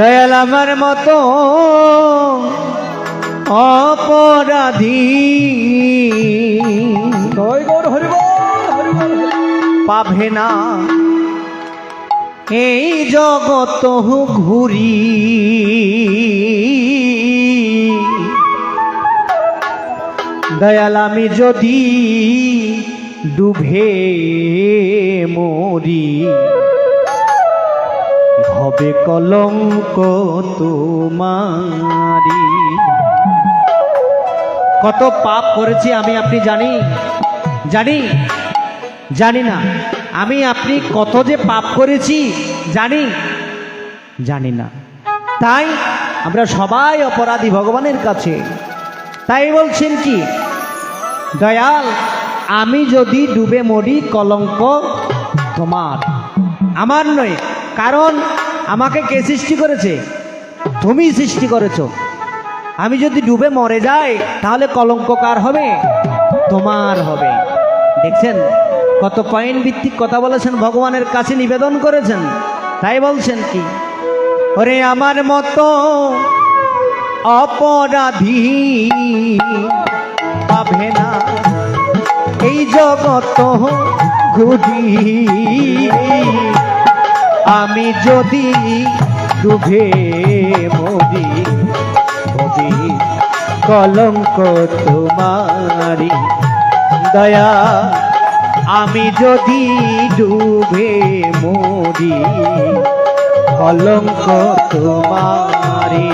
দয়াল আমার মতো অপরাধী। পাবে না। এই জগত ঘুরি। দয়াল আমি যদি ডুবে মরি। হবে কলঙ্ক তোমারি কত পাপ করেছি আমি, আপনি জানি? জানি? জানি না। আমি, আপনি কত যে পাপ করেছি, জানি? জানি না। তাই আমরা সবাই অপরাধী ভগবানের কাছে। তাই বলছেন কি? দয়াল, আমি যদি ডুবে মরি কলঙ্ক তোমার। আমার নয়, কারণ আমাকে কে সৃষ্টি করেছে? তুমি সৃষ্টি করেছ। আমি যদি ডুবে মরে যাই, তাহলে কলঙ্ক কার হবে? তোমার হবে। দেখছেন? কত পয়েন্ট ভিত্তিক কথা বলেছেন, ভগবানের কাছে নিবেদন করেছেন। তাই বলছেন কি? ওরে আমার মতো অপরাধী পাবে না। এই জগত ঘুরি আমি যদি ডুবে মরি কবি কলঙ্ক তোমারি দয়া আমি যদি ডুবে মরি কলঙ্ক তোমারি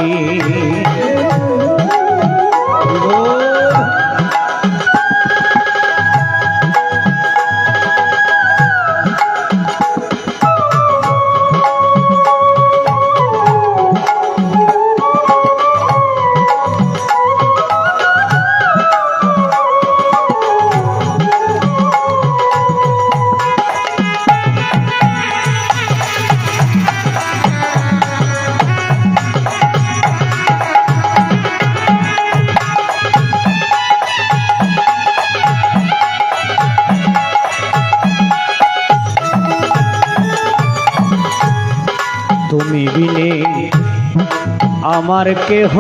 আমার কেহ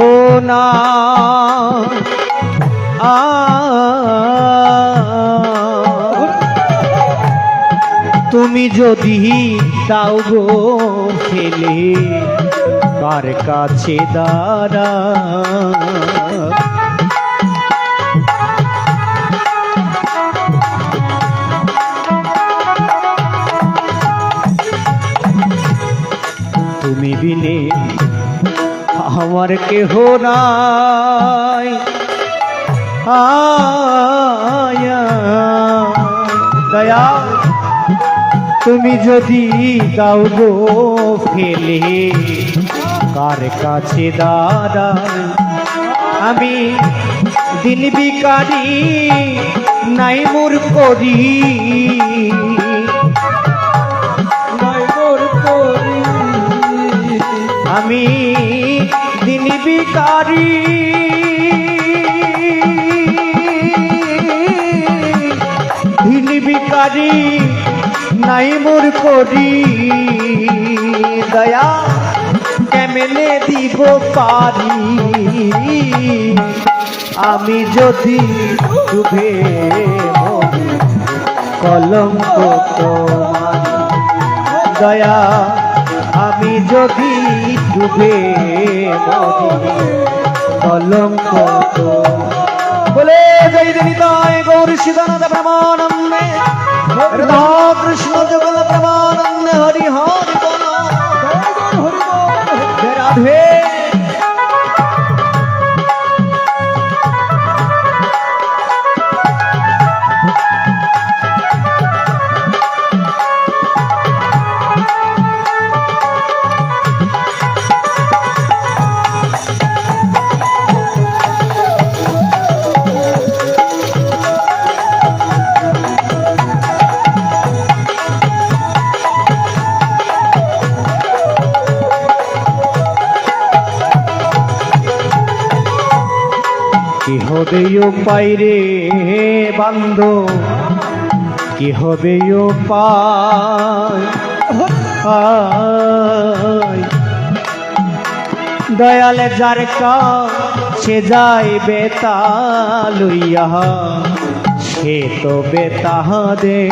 না। তুমি যদি তাও গো ফেলে কার কাছে দাঁড়া? তুমি বিনে আমার কেহ নাই। দয়া তুমি যদি দাও গো ফেলে, কার কাছে দাদা আমি দিন বিকারি নাই মোর করি। আমি দিন বিকারি দিন নাই মোর করি। দয়া কেমনে দিব পারি? আমি যদি ডুবে কলঙ্ক দয়া যদি ডুবে কলঙ্ক বলে জয় দেবী তাই গৌর শিদানন্দ প্রমানন্দে কৃষ্ণ জগল প্রেমানন্দে হরি হরি বল রাধে হবে পাইরে বান্ধ, কি হবে আয়। দয়াল যার সে যায় বেতা লইয়া, সে তো বেতাহ দে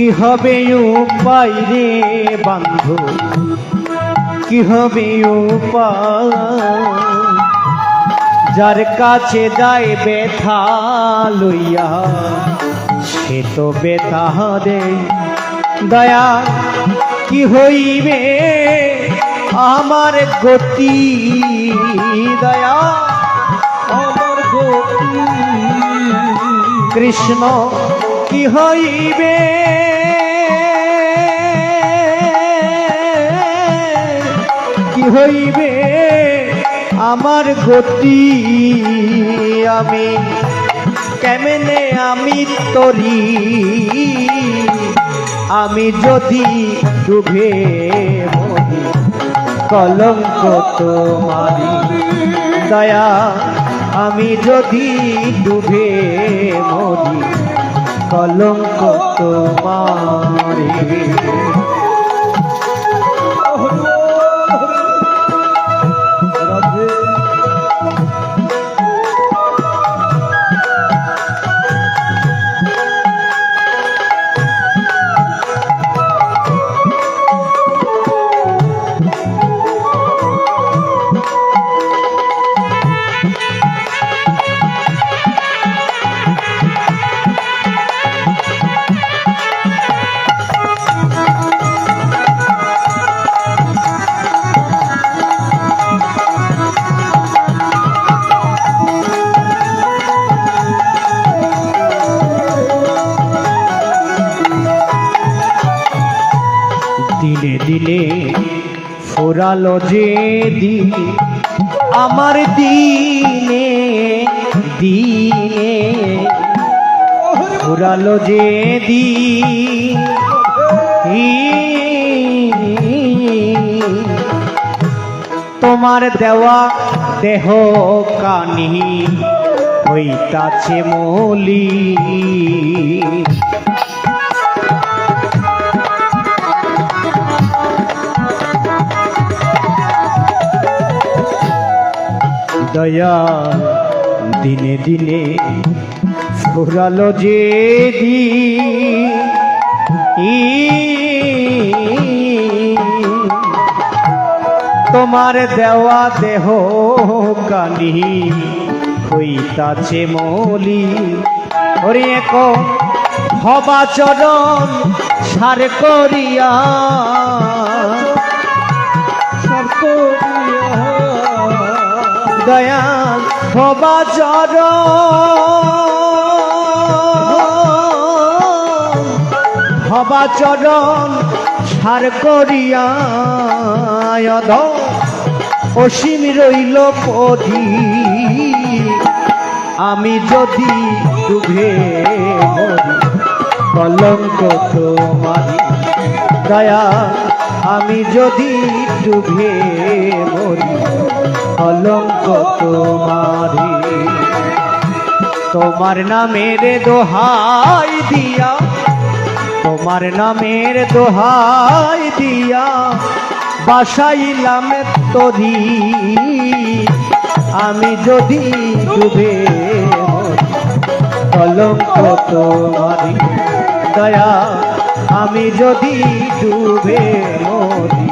কি হবে উপায় রে বন্ধু? কি হবে যার কাছে যায় ব্যথা লইয়া, সে তো ব্যথা দে। দয়া, কি হইবে আমার গতি? দয়া, আমার গতি। কৃষ্ণ, কি হইবে হইবে আমার গতি আমি। কেমনে আমি তরি? আমি যদি ডুবে মরি, কলঙ্ক তোমারি। দয়া, আমি যদি ডুবে মরি, কলঙ্ক তোমারি। ফোরালো যে দিন আমার দিনে দিনে। ফুরালো যে তোমার দেওয়া দেহ কানি হইতাছে মলি। দয়া দিনে দিনে ফুরালো যে দিন। তোমার দেওয়া দেহ কালি হইতাছে মলি। হরি এক হবা চরণ, সার করিয়া দয়াল হবা চর হবা চরণ সার করিয়া অসীম রইল পদি আমি যদি মরি, কলঙ্ক তোমারি। দয়া আমি যদি ডুবে মরি কলঙ্ক তোমারি। তোমার নামের দোহাই দিয়া তোমার নামের দোহাই দিয়া বাসাইলাম তরি। আমি যদি ডুবে মরি, কলঙ্ক তোমারি। দয়া আমি যদি ডুবে মরি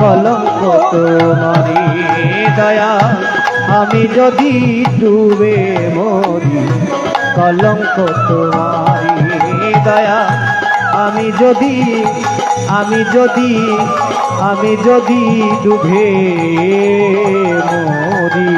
কলঙ্ক তোমারি দয়া, আমি যদি ডুবে মরি, কলঙ্ক তোমারি দয়া, আমি যদি আমি যদি আমি যদি ডুবে মরি।